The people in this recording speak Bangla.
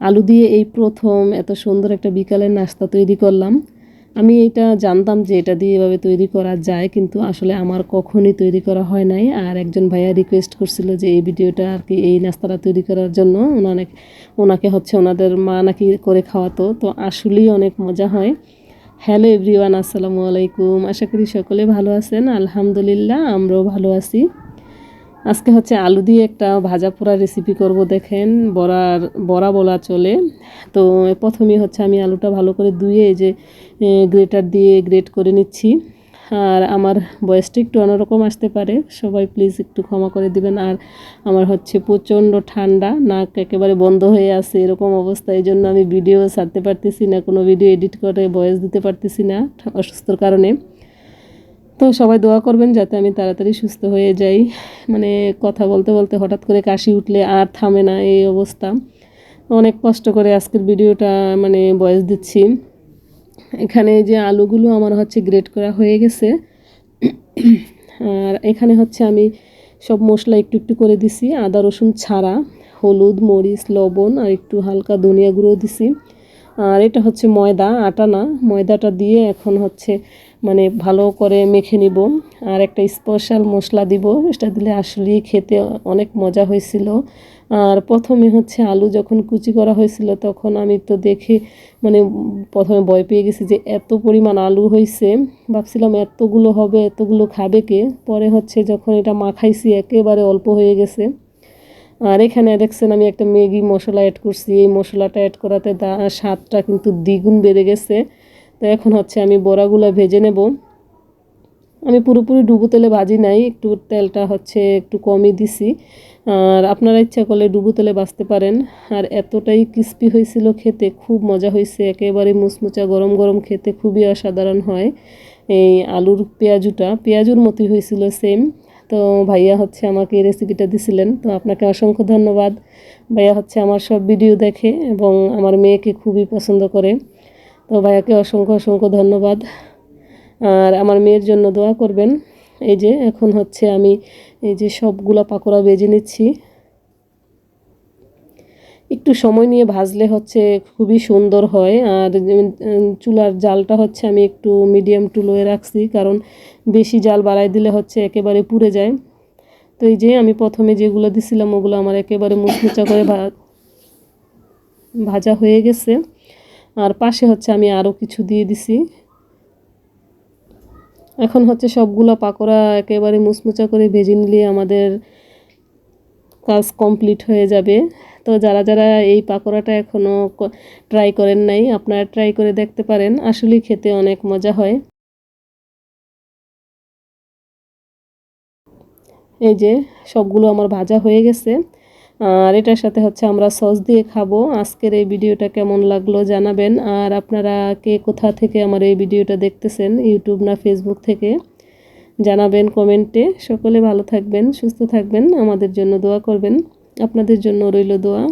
আলু দিয়ে এই প্রথম এত সুন্দর একটা বিকালের নাস্তা তৈরি করলাম। আমি এটা জানতাম যে এটা দিয়ে এভাবে তৈরি করা যায়, কিন্তু আসলে আমার কখনই তৈরি করা হয় নাই। আর একজন ভাইয়া রিকোয়েস্ট করছিল যে এই ভিডিওটা আর কি এই নাস্তাটা তৈরি করার জন্য। ওনাকে ওনাকে হচ্ছে ওনাদের মা নাকি করে খাওয়াতো। তো আসলেই অনেক মজা হয়। হ্যালো এভরিওয়ান, আসসালামু আলাইকুম। আশা করি সকলে ভালো আছেন। আলহামদুলিল্লাহ, আমরাও ভালো আছি। আজকে হচ্ছে আলু দিয়ে একটা ভাজা পোড়া রেসিপি করব, দেখেন, বড়ার, বড়া বলা চলে। তো প্রথমে হচ্ছে আমি আলুটা ভালো করে ধুয়ে এই যে গ্রেটার দিয়ে গ্রেট করে নিচ্ছি। আর আমার বয়সটা একটু অন্যরকম আসতে পারে, সবাই প্লিজ একটু ক্ষমা করে দিবেন। আর আমার হচ্ছে প্রচণ্ড ঠান্ডা, নাক একেবারে বন্ধ হয়ে আছে এরকম অবস্থা, এই জন্য আমি ভিডিও ছাড়তে পারতেছি না, কোনো ভিডিও এডিট করে বয়স দিতে পারতেছি না, অসুস্থর কারণে। তো সবাই দোয়া করবেন যাতে আমি তাড়াতাড়ি সুস্থ হয়ে যাই। মানে কথা বলতে বলতে হঠাৎ করে কাশি উঠলে আর থামে না এই অবস্থা। অনেক কষ্ট করে আজকের ভিডিওটা মানে বয়স দিচ্ছি। এখানে যে আলুগুলো আমার হচ্ছে গ্রেট করা হয়ে গেছে। আর এখানে হচ্ছে আমি সব মশলা একটু একটু করে দিছি। আদা, রসুন ছাড়া, হলুদ, মরিচ, লবণ আর একটু হালকা ধনিয়া গুঁড়ো দিছি। আর এটা হচ্ছে ময়দা, আটা না। ময়দাটা দিয়ে এখন হচ্ছে মানে ভালো করে মেখে নিব। আর একটা স্পেশাল মশলা দিব এটা দিলে আসলেই খেতে অনেক মজা হয়েছিল। আর প্রথমে হচ্ছে আলু যখন কুচি করা হয়েছিল, তখন আমি তো দেখে মানে প্রথমে ভয় পেয়ে গেছি যে এত পরিমাণ আলু হয়েছে। ভাবছিলাম এতগুলো হবে, এতগুলো খাবে কে? পরে হচ্ছে যখন এটা মাখাইছি, একেবারে অল্প হয়ে গেছে। আর এখানে দেখছেন আমি একটা ম্যাগি মশলা অ্যাড করছি। এই মশলাটা অ্যাড করাতে স্বাদটা কিন্তু দ্বিগুণ বেড়ে গেছে। তো এখন হচ্ছে আমি বড়াগুলো ভেজে নেব। আমি পুরোপুরি ডুবো তেলে ভাজি নাই, একটু তেলটা হচ্ছে একটু কমই দিছি। আর আপনারা ইচ্ছা করলে ডুবো তেলে বাঁচতে পারেন। আর এতটাই ক্রিস্পি হয়েছিল খেতে, খুব মজা হয়েছে। একেবারে মুচমুচা, গরম গরম খেতে খুবই অসাধারণ হয়। এই আলুর পেঁয়াজুটা, পেঁয়াজুর মতোই হয়েছিল সেম তো ভাইয়া হচ্ছে আমাকে এই রেসিপিটা দিছিলেন। তো আপনাকে অসংখ্য ধন্যবাদ। ভাইয়া হচ্ছে আমার সব ভিডিও দেখে এবং আমার মেয়েকে খুবই পছন্দ করে। তো ভাইয়াকে অসংখ্য অসংখ্য ধন্যবাদ। আর আমার মেয়ের জন্য দোয়া করবেন। এই যে এখন হচ্ছে আমি এই যে সবগুলো পাকোড়া বেজে নিচ্ছি। একটু সময় নিয়ে ভাজলে হচ্ছে খুবই সুন্দর হয়। আর চুলার জালটা হচ্ছে আমি একটু মিডিয়াম টু লোয়ে রাখছি, কারণ বেশি জাল বাড়াই দিলে হচ্ছে একেবারে পুড়ে যায়। তো এই যে আমি প্রথমে যেগুলো দিছিলাম, ওগুলো আমার একেবারে মুচমুচা করে ভাজা হয়ে গেছে। আর পাশে হচ্ছে আমি আরও কিছু দিয়ে দিছি। এখন হচ্ছে সবগুলো পাকোড়া একেবারে মুচমুচা করে ভেজে নিলে আমাদের কাজ কমপ্লিট হয়ে যাবে। তো যারা যারা এই পাকোড়াটা এখনও ট্রাই করেন নাই, আপনারা ট্রাই করে দেখতে পারেন। আসলেই খেতে অনেক মজা হয়। এই যে, সবগুলো আমার ভাজা হয়ে গেছে। আর এটার সাথে হচ্ছে আমরা সস দিয়ে খাব। আজকের এই ভিডিওটা কেমন লাগল জানাবেন। আর আপনারা কে কোথা থেকে আমার এই ভিডিওটা দেখতেছেন, ইউটিউব না ফেসবুক থেকে, জানাবেন কমেন্টে। সকলে ভালো থাকবেন, সুস্থ থাকবেন। আমাদের জন্য দোয়া করবেন। আপনাদের জন্য রইল দোয়া।